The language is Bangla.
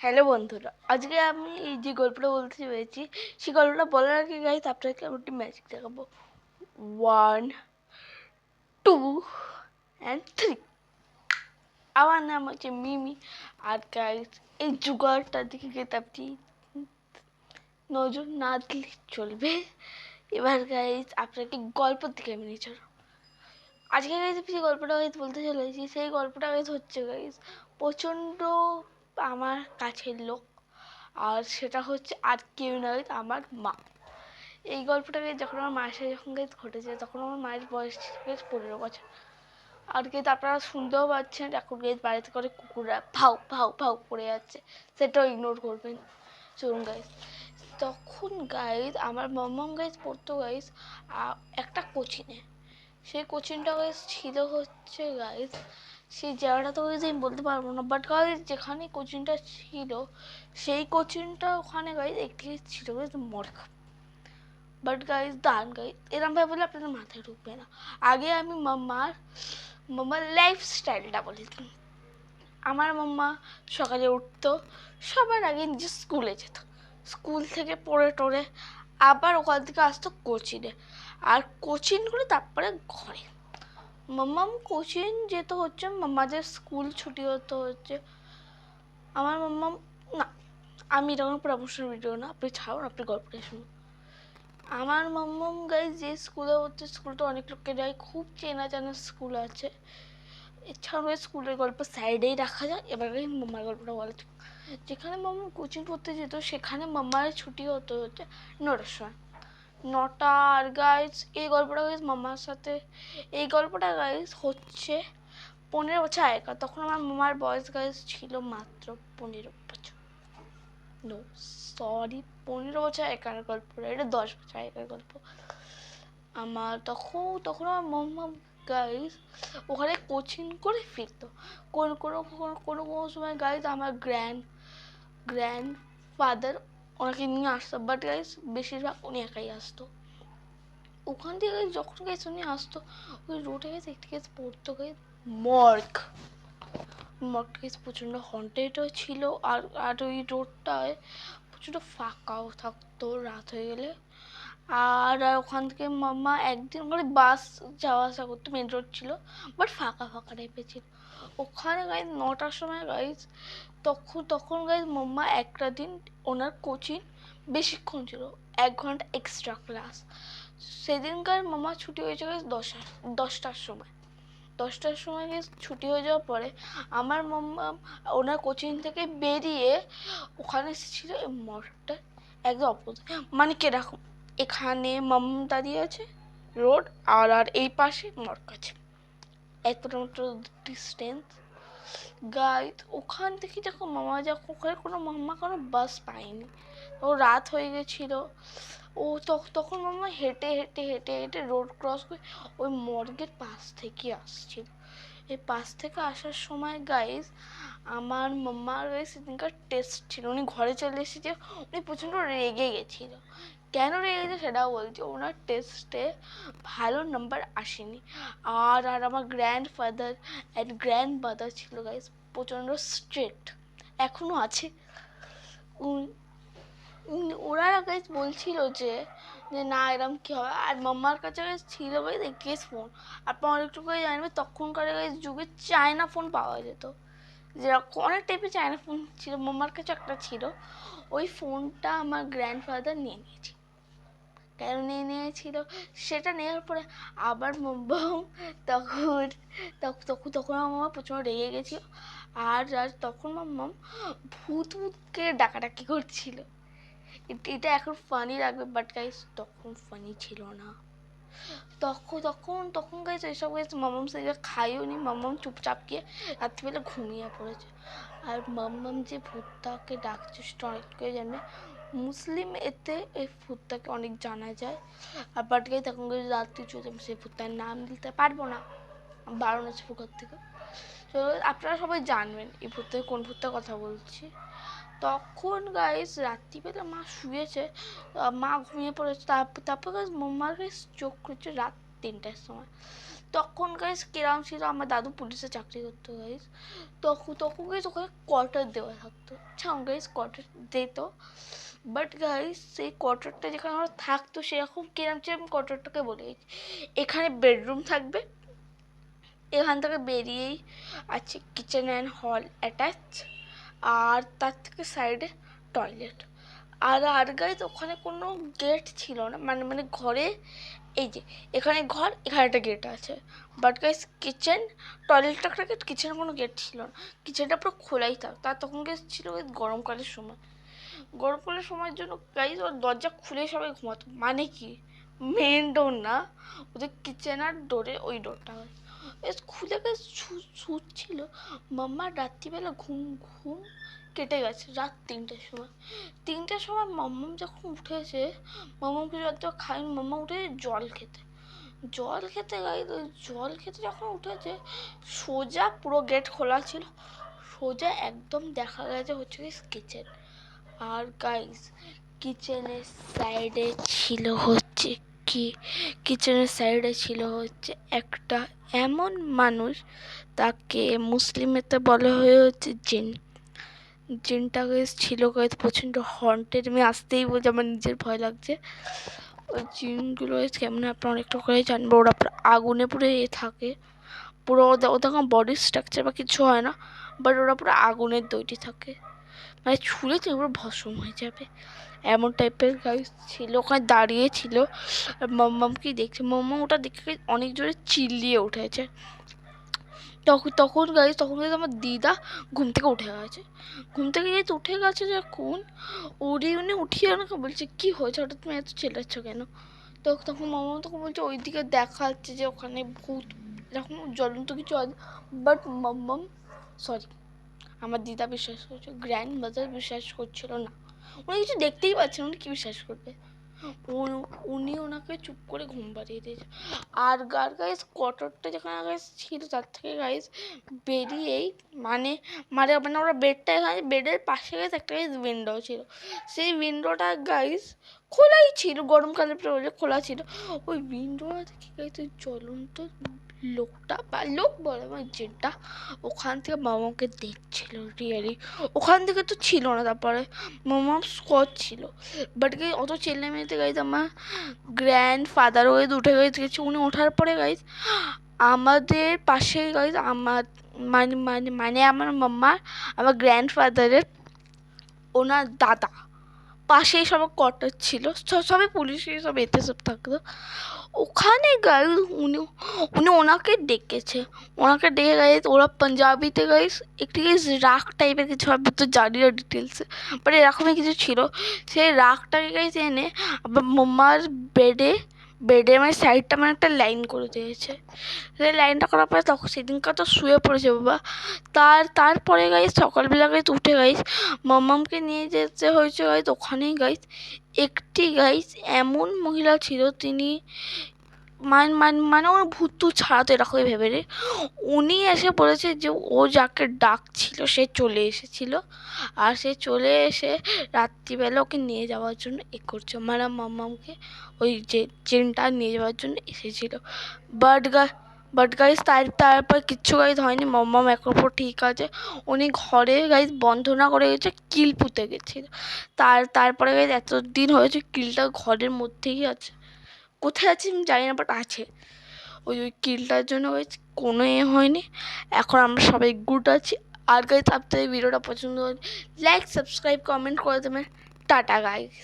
হ্যালো বন্ধুরা, আজকে আমি এই যে গল্পটা বলতে চলেছি সেই গল্পটা বলার আগে গাইজ আপনাকে আমি একটি ম্যাজিক দেখাবো। ওয়ান টু অ্যান্ড থ্রি আমার নাম হচ্ছে মিমি, আর গাইজ এই জুগারটার দিকে গেতে আপনি নজর না দিলে চলবে। এবার গাইজ আপনাকে গল্পের দিকে আমি নিয়ে চলো আজকে গাইজ যে গল্পটা গাইজ বলতে চলেছি, সেই গল্পটা গাইজ হচ্ছে গাইজ প্রচণ্ড আমার কাছের লোক। আর সেটা হচ্ছে আর কেউ নয় আমার মা। এই গল্পটাকে যখন আমার মায়ের সাথে যখন ঘটেছে, তখন আমার মায়ের বয়স ছিল পনেরো বছর। আর গেজ আপনারা শুনতেও পাচ্ছেন, এখন গেজ বাড়িতে করে কুকুররা ভাউ ভাউ ভাউ করে যাচ্ছে। সেটাও ইগনোর করবেন। চলুন গাইজ তখন গাইজ আমার মাম্মাম গাইজ পড়তো গাইজ একটা কোচিনে। সেই গাইজ ছিল হচ্ছে গাইজ সেই জায়গাটা তো গাইজ আমি বলতে পারব না বাট গাইজ যেখানে কোচিংটা ছিল, সেই কোচিংটা ওখানে গাইজ একটি ছিল গাইজ মর্গ বাট গাইজ দান গাইজ এরমভাবে বলে আপনাদের মাথায় ঢুকবে না। আগে আমি মাম্মার মাম্মার লাইফ স্টাইলটা বলে দিই আমার মাম্মা সকালে উঠতো, সবার আগে নিজে স্কুলে যেত। স্কুল থেকে পড়ে টড়ে আবার ওখান থেকে আসতো কোচিনে। আর কোচিং করে তারপরে ঘরে। মাম্মাম কোচিং যেতে হচ্ছে, মাম্মাদের স্কুল ছুটি হতে হচ্ছে। আমার মাম্মাম, না, আমি এরকম প্রমোশন ভিডিও না, আপনি ছাড়ুন, আপনি গল্পটা শুনুন। আমার মাম্মাম গাই যে স্কুলে হচ্ছে, স্কুলটা অনেক লোককে যায়, খুব চেনা জানা স্কুল আছে। এছাড়াও স্কুলের গল্প সাইডেই রাখা যায়, এবার মাম্মার গল্পটা বলা যেখানে মাম্মা কোচিং পড়তে যেত, সেখানে মাম্মার ছুটি হতে হচ্ছে নটার সময় নটা, আর গাইজ এই গল্পটা গাইজ মামার সাথে, এই গল্পটা গাইজ হচ্ছে পনেরো বছর আগেকার। তখন আমার মামার বয়স গাইজ ছিল মাত্র পনেরো বছর। নো সরি পনেরো বছর আগেকার গল্প এটা দশ বছর আগেকার গল্প। আমার তখন তখন আমার মাম্মা গাইজ ওখানে কোচিং করে ফিরতো। কোনো কোনো কোনো কোনো সময় গাইজ আমার গ্র্যান্ড গ্র্যান্ড ফাদার ওনাকে নিয়ে আসতো বাট গাইজ বেশিরভাগ উনি একাই আসতো। ওখান থেকে যখন গাইজ উনি আসতো, ওই রোডে গেছে একটি গেছে পড়তো গাইজ মর্গ মর্গ গেছ প্রচণ্ড হন্টেডও ছিল, আর আর ওই রোডটায় প্রচণ্ড ফাঁকাও থাকতো রাত হয়ে গেলে। আর ওখান থেকে মামা একদিন করে বাস যাওয়া আসা করতো মেন রোড ছিল বাট ফাঁকা ফাঁকা টাইপের ছিল। ওখানে গাইজ নটার সময় গাইজ তখন তখন গাইজ মাম্মা একটা দিন ওনার কোচিং বেশিক্ষণ ছিল, এক ঘণ্টা এক্সট্রা ক্লাস সেদিনকার মামা ছুটি হয়েছে গাইজ দশটা দশটার সময়। দশটার সময় গিয়ে ছুটি হয়ে যাওয়ার পরে আমার মাম্মা ওনার কোচিং থেকে বেরিয়ে ওখানে এসেছিল এই মঠটা একদম অপোজিট মানে কীরকম এখানে মাম দাঁড়িয়ে আছে রোড আর আর এই পাশে মঠ আছে। এতটা ডিস্টেন্স গাইড ওখান থেকে যখন মামা যখন ওখানে কোনো মাম্মা কোনো বাস পায়নি। ও রাত হয়ে গেছিল। ও তখ- তখন মামা হেঁটে হেঁটে হেঁটে হেঁটে রোড ক্রস করে ওই মর্গের পাশ থেকে আসছিল। এই পাশ থেকে আসার সময় গাইজ আমার মাম্মার গাইজ সেদিনকার টেস্ট ছিল। উনি ঘরে চলে এসেছে। উনি প্রচণ্ড রেগে গেছিল। কেন রেগে গেছে সেটাও বলছি, ওনার টেস্টে ভালো নাম্বার আসেনি। আর আর আমার grandfather and grandmother ছিল গাইজ প্রচণ্ড স্ট্রিক্ট এখনও আছে। ওরা গাইজ বলছিল যে যে না, এরম কী হবে আর মাম্মার কাছে guys ছিল গাইজ কেস ফোন আপনার একটু করে জানবে তখনকার গাইজ যুগে চায়না ফোন পাওয়া যেত। যেরকম, অনেক টাইপের চায়না ফোন ছিল, মাম্মার কাছে একটা ছিল। ওই ফোনটা আমার গ্র্যান্ডফাদার নিয়ে নিয়েছে নিয়ে নিয়েছিল? সেটা নেওয়ার পরে আবার মাম্মাম তখন তখ- তখন তখন আমার প্রচণ্ড রেগে গেছিল। আর আর তখন মাম্মাম ভূত ভূতকে ডাকাডাকি করছিল। এটা এখন ফানি লাগবে বাট গাইস তখন ফানি ছিল না। তখন তখন তখন গাইস এইসব গাইস মামাম সেগুলো খাইও নি। মামাম চুপচাপ গিয়ে রাত্রিবেলা ঘুমিয়ে পড়েছে। আর মাম্মাম যে ভূতটাকে ডাকছে সেটা করে কেউ জানে মুসলিম এতে এই ভূতটাকে অনেক জানা যায়। আর বাট গাই তখন রাত্রি আমি সেই ভূতটার নাম দিতে পারব না, বারণ আছে পুকুর থেকে। তো আপনারা সবাই জানবেন এই ভূতটা কোন ভূতটার কথা বলছি। তখন গাইস রাত্রিবেলা মা শুয়েছে মা ঘুমিয়ে পড়েছে তারপর তারপর গাইস মাম্মার গাইস চোখ খুলেছে রাত তিনটার সময়। তখন গাইস কিরাম ছিল, আমার দাদু পুলিশে চাকরি করতো গাইস তখন তখন গাইস ওখানে কোয়ার্টার দেওয়া থাকতো। ছাও গাইস কোয়ার্টার দিত। বাট গাইস সেই কোয়ার্টারটা যেখানে আমরা থাকতো সেরকম কিরাম আমি কোয়ার্টারটাকে বলে এখানে বেডরুম থাকবে। এখান থেকে বেরিয়েই আছে কিচেন অ্যান্ড হল অ্যাটাচ আর তার থেকে সাইডে টয়লেট আর আর গাইজ ওখানে কোনো গেট ছিল না মানে মানে ঘরে, এই যে, এখানে ঘর, এখানে একটা গেট আছে। বাট গাইজ কিচেন টয়লেটটা কিচেনে কোনো গেট ছিল না। কিচেনটা পুরো খোলাই থাক, তার তখন গেছ ছিল গরমকালের সময়। গরমকালের সময়ের জন্য গাইজ ওর দরজা খুলে সবাই ঘুমাতো। মানে কি? মেন ডোর না। ওদের কিচেন আর ডোরে ওই ডোরটা হয়। খুলে বেশ শুচ্ছিল। মাম্মা রাত্রিবেলা ঘুম ঘুম কেটে গেছে রাত তিনটের সময়। তিনটের সময় মাম্মাম যখন উঠেছে মাম্মামকে যত খাই মাম্মা উঠে জল খেতে। জল খেতে গাই জল খেতে যখন উঠেছে সোজা পুরো গেট খোলা ছিল। সোজা একদম দেখা গেছে হচ্ছে কি কিচেন আর গাইস কিচেনের সাইডে ছিল হচ্ছে কি? কিচেনের সাইডে ছিল হচ্ছে একটা এমন মানুষ, তাকে মুসলিমেতে বলা হয়ে হচ্ছে জিন। জিনটা গাইস ছিল গাইস প্রচণ্ড হন্টেড আমি আসতেই বলছি, আমার নিজের ভয় লাগছে। ওই জিনগুলো কেমন আপনার অনেকটা করে জানব। ওরা আগুনে পুরো এ থাকে। পুরো ওদের ওদের কোনো বডি স্ট্রাকচার বা কিছু হয় না বাট ওরা পুরো আগুনের দইটি থাকে। মানে ছুঁড়ে তো পুরো ভস্ম হয়ে যাবে। এমন টাইপের গাইস ছিল, ওখানে দাঁড়িয়ে ছিল। মাম্মামকেই দেখছে, মাম্মা ওটা দেখে অনেক জোরে চিল্লিয়ে উঠেছে। তখন তখন গাইজ তখন গাইজ আমার দিদা ঘুম থেকে উঠে গেছে। ঘুম থেকে গাইজ উঠে গেছে যখন উড়ি উনি উঠিয়ে ওনাকে বলছে, কী হয়েছে? হঠাৎ তুমি এত চেল্লাচ্ছ কেন? তো তখন মামা তখন বলছে ওই দিকে দেখাচ্ছে যে ওখানে ভূত, এরকম জ্বলন্ত কিছু আছে। বাট মাম্মাম সরি আমার দিদা বিশ্বাস করছে গ্র্যান্ড মাদার বিশ্বাস করছিল না। উনি কিছু দেখতেই পাচ্ছেন উনি কী বিশ্বাস করবে? উনি ওনাকে চুপ করে ঘুম পাড়িয়ে দিয়েছে। আর গার গাইস কটরটা যেখানে গাইস ছিল, তার থেকে গাইস বেরিয়েই মানে মানে মানে ওরা বেডটা এখানে বেডের পাশে গাইস একটা গাইস উইন্ডো ছিল। সেই উইন্ডোটা গাইস খোলাই ছিল গরমকালে খোলা ছিল। ওই উইন্ডোটা থেকে গাইস জ্বলন্ত লোকটা বা লোক বলে আমার যেটা, ওখান থেকে মামাকে দেখছিল রিয়েলি ওখান থেকে তো ছিল না তারপরে মামা স্কচ ছিল। বাট গাই অত ছেলে মেয়েতে গাইজ আমার গ্র্যান্ড ফাদার ওই উঠে গেছে। উনি ওঠার পরে গাইজ আমাদের পাশে গাইজ আমার মানে মানে মানে আমার মাম্মার আমার গ্র্যান্ড ফাদারের ওনার দাদা। পাশেই সব কটার ছিল। সবই পুলিশে সব এতে সব থাকতো। ওখানে গাইজ উনি উনি ওনাকে ডেকেছে। ওনাকে ডেকে গাইজ ওরা পাঞ্জাবিতে গাইজ একটি গাইজ রাগ টাইপের কিছু হবে তো জানি না ডিটেলসে বাট এরকমই কিছু ছিল। সেই রাগটাকে গাইজ এনে আবার মোম্মার বেডে বেডে মানে সাইডটা মানে একটা লাইন করে দিয়েছে। লাইনটা করার পরে তখন সেদিনকার তো শুয়ে পড়েছে বাবা। তার, তারপরে গাইস সকালবেলা গাইস উঠে গাইস মাম্মামকে নিয়ে যেতে হয়েছে গাইস ওখানেই গাইস একটি গাইস এমন মহিলা ছিল, তিনি মান মান মানে ওর ভূত ছাড়াতো এরকমই ভেবে রে উনি এসে বলেছে যে ও যাকে ডাকছিল সে চলে এসেছিল। আর সে চলে এসে রাত্রিবেলা ওকে নিয়ে যাওয়ার জন্য এ করছে। মানে মাম্মামকে ওই যে চেনটা নিয়ে যাওয়ার জন্য এসেছিল। বাট গা বাট গাইজ তার তারপর কিচ্ছু গাইজ হয়নি। মাম্মাম এখন ঠিক আছে। উনি ঘরে গাইজ বন্ধ না করে গেছে, কিল পুঁতে গেছিল। তার, তারপরে গাইজ এতদিন হয়েছে, কিলটা ঘরের মধ্যেই আছে। কোথায় আছে আমি জানি না বাট আছে। ওই ওই কিলটার জন্য ওই কোনো এ হয়নি। এখন আমরা সবাই গুড আছি। আর গাইজ আপনাদের ভিডিওটা পছন্দ হয় লাইক সাবস্ক্রাইব কমেন্ট করে দেবেন। Tata guys